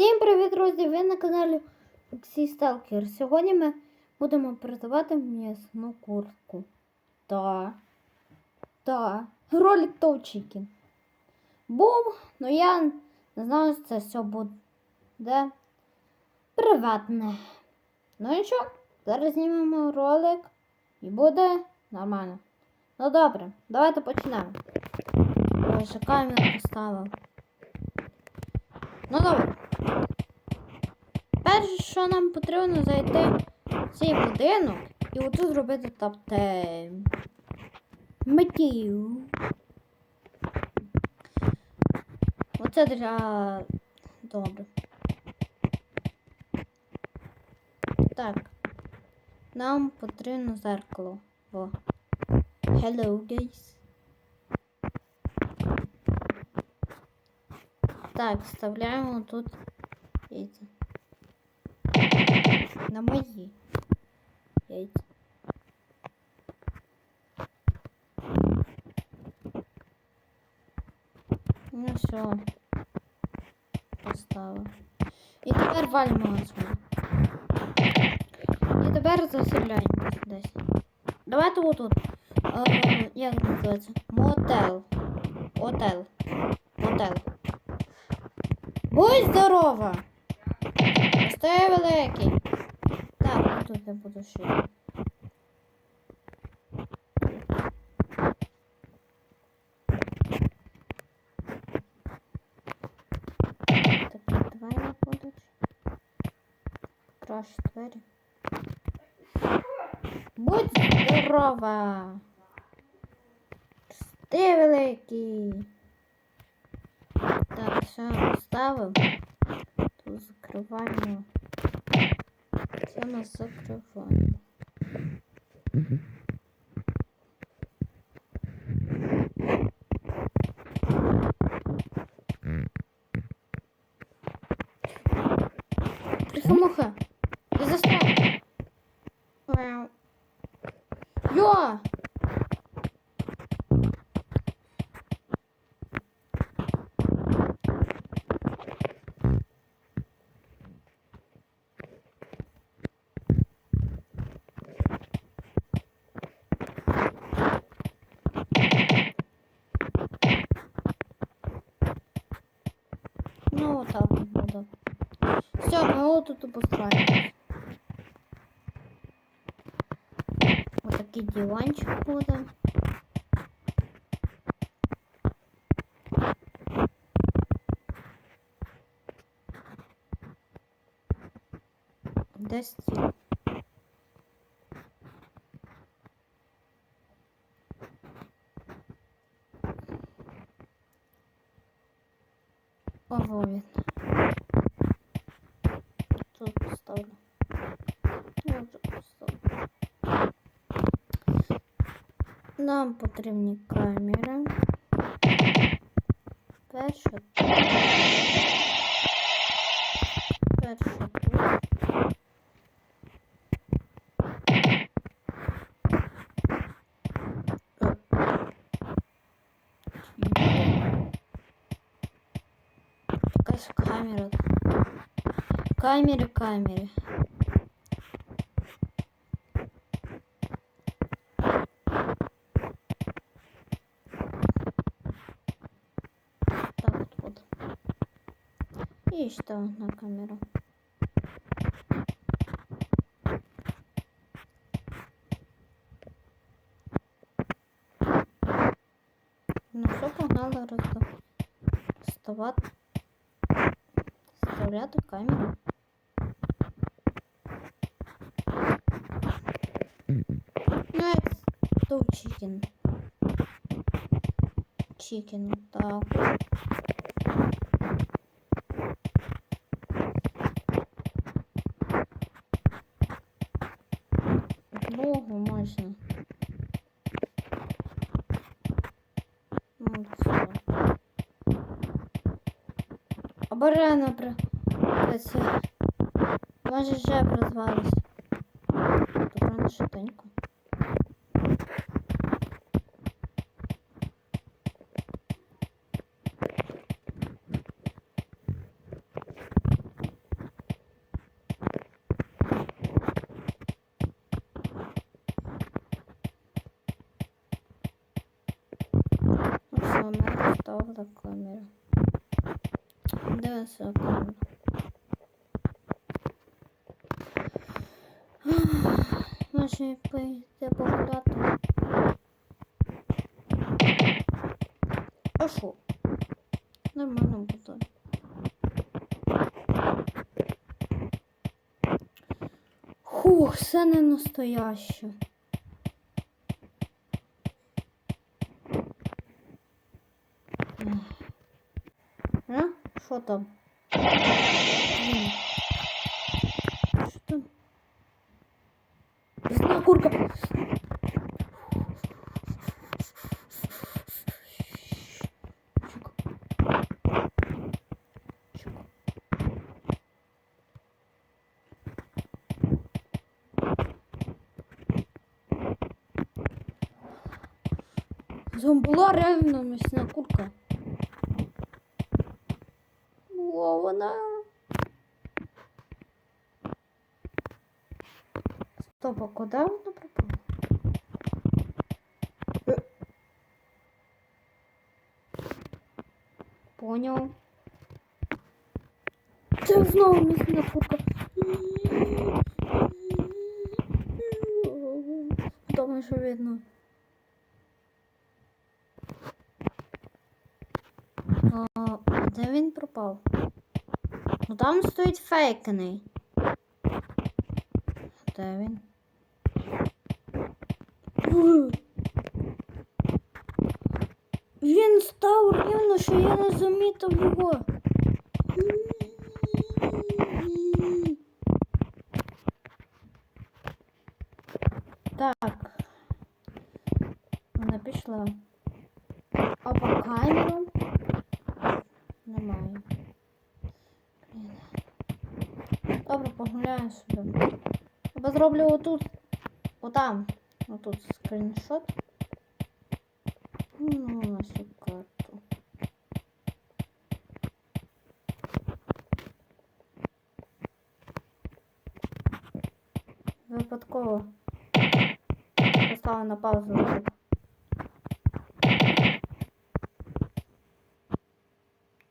Всім привіт, друзі! Ви на каналі Олексій Сталкер. Сьогодні ми будемо продавати м'ясну куртку. Та. Та. Ролик Товчикін. Був, но я не знаю, що це все буде приватне. Ну і що? Зараз знімемо ролик і буде нормально. Ну добре, давайте почнемо. Ой, камеру поставив. Ну добре. Перше, що нам потрібно зайти в цей будинок і отут зробити топтейм. Метів. Оце для... Добре. Так. Нам потрібно зеркало. Во. Hello, guys. Так, вставляємо тут яйця. На мої яйця. Ну все. Поставив. І тепер валимо отсюда. І тепер заселяємо десь. Давайте отут. Е, як називається? Мотел. Отел. Здорова! Стає великий. Так, тут я буду ще. Так, давай виходить. Краще двері. Будь здорова! Ти великий! Так, все поставив. Закриваємо. Це ми закриваємо. Трихомуха! І застав! Йо! Ну, вот так вот буду. Все, мы вот тут обустраиваем. Вот такий диванчик буде. Де стіл? Ого. Тут поставлю. Вже поставлю. Нам потрібні камери. Перша. Камера. Камери, камери. Так вот, вот. И что на камеру? Ну все, погнали розда... розставати порядок камеры. ну это чикен. Чикен, так. Богу можно. Ну, вот. Оборона про... Оце. Може вже прозвалися. Добре на шатеньку. Вона камеру. Дивимося камеру. Може пойти погуляти. А що? Нормально буде. Фух, все не настояще. А? Що там? Зна курка. Чук. Чук. Там була реально м'ясна курка. Була вона. Стоп, а куди вона пропала? Е. Понял. Це знову м'ясна курка. Думаю, що видно. А, де він пропав? Ну там стоїть фейкний. Де він? Ух. Він став рівно, що я не замітив його. Так. Вона пішла. А по камерам немає. Блін. Добре, погуляю собі. Або зроблю отут. Отам. Отут скріншот. Ну, на цю карту. Випадково поставила на паузу.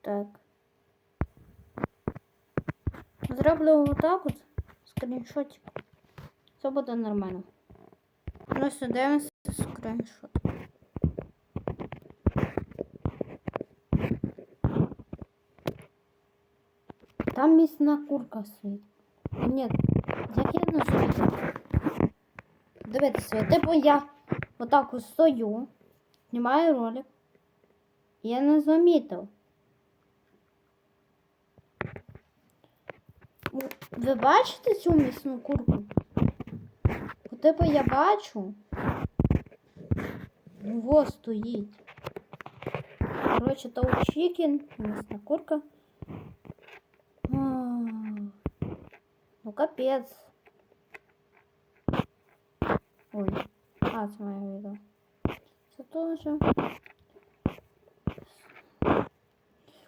Так. Зроблю отак от скріншотик. Все буде нормально. Сюди дивимося скріншот. Там місна курка стоїть. Ні, як я називаю? Дивіться, типу я отак от стою, знімаю ролик. і Я не замітив. Ви бачите цю місну курку? Типу я бачу. Ну, во стоїть. Коротше, то чикен, місна курка. А, Ну, капець. Ой, а, це моє відео. Це теж.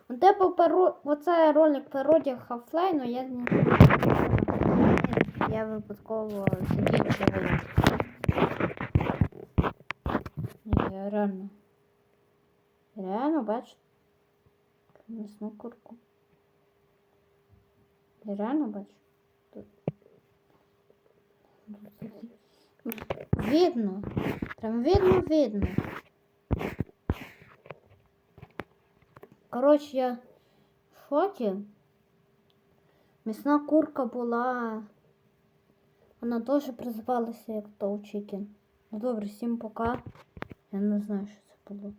Ну, Типу, паро... оце ролик пародія Half-Life, я не я випадково закінчила. Ні, я реально. Реально бачу. Місну курку. Я реально бачу. Тут. Видно. Прям видно, видно. Коротше, я в шокі. Місна курка була. Вона теж призвалася як Тоу Чікен. Ну добре, всім пока. Я не знаю, що це було.